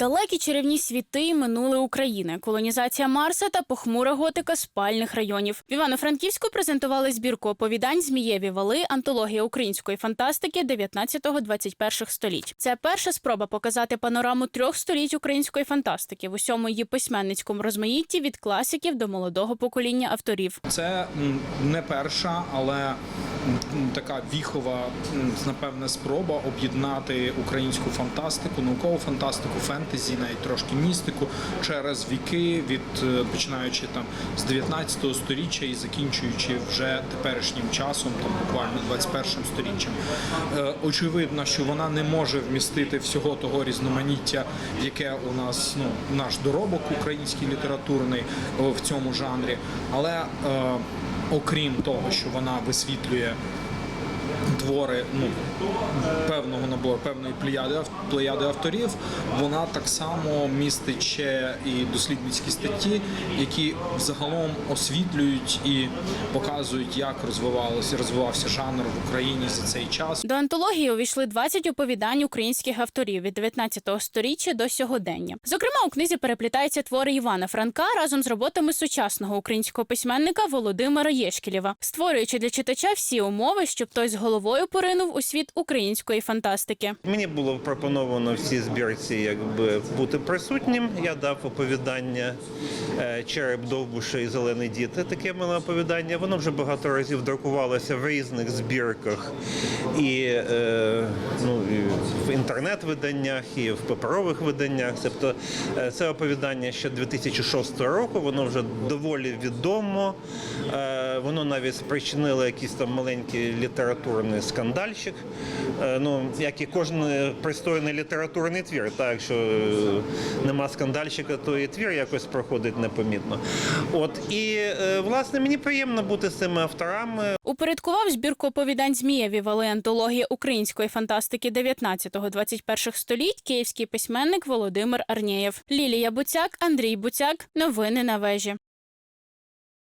Далекі чарівні світи і минуле України, колонізація Марса та похмура готика спальних районів. В Івано-Франківську презентували збірку оповідань Змієві вали, антологія української фантастики 19-21 століть. Це перша спроба показати панораму трьох століть української фантастики в усьому її письменницькому розмаїтті від класиків до молодого покоління авторів. Це не перша, але така віхова, напевне, спроба об'єднати українську фантастику, наукову фантастику, фентезі, навіть трошки містику через віки, від е, починаючи там з 19 століття і закінчуючи вже теперішнім часом, там буквально 21 сторіччям. Е, Очевидно, що вона не може вмістити всього того різноманіття, яке у нас ну наш доробок український літературний в цьому жанрі, але е, окрім того, що вона висвітлює твори ну, певного набору, певної плеяди, плеяди авторів, вона так само містить ще і дослідницькі статті, які загалом освітлюють і показують, як розвивалося, розвивався жанр в Україні за цей час. До антології увійшли 20 оповідань українських авторів від 19 століття до сьогодення. Зокрема, у книзі переплітаються твори Івана Франка разом з роботами сучасного українського письменника Володимира Єшкілєва, створюючи для читача всі умови, щоб той з головою поринув у світ української фантастики. Мені було пропоновано в цій збірці якби бути присутнім. Я дав оповідання е, Череп Довбуша і Зелений дід. Таке миле оповідання. Воно вже багато разів друкувалося в різних збірках і, е, ну, і в інтернет-виданнях, і в паперових виданнях. Тобто е, це оповідання ще 2006 року. Воно вже доволі відомо. Е, Воно навіть спричинило якийсь там маленький літературний скандальчик. Е, Ну, як і кожен пристойний літературний твір. Так, якщо е, нема скандальчика, то і твір якось проходить непомітно. От і е, власне мені приємно бути з цими авторами. Упорядкував збірку оповідань Змієві вали антології української фантастики 19-21 століть київський письменник Володимир Арнєєв. Лілія Буцяк, Андрій Буцяк. Новини на вежі.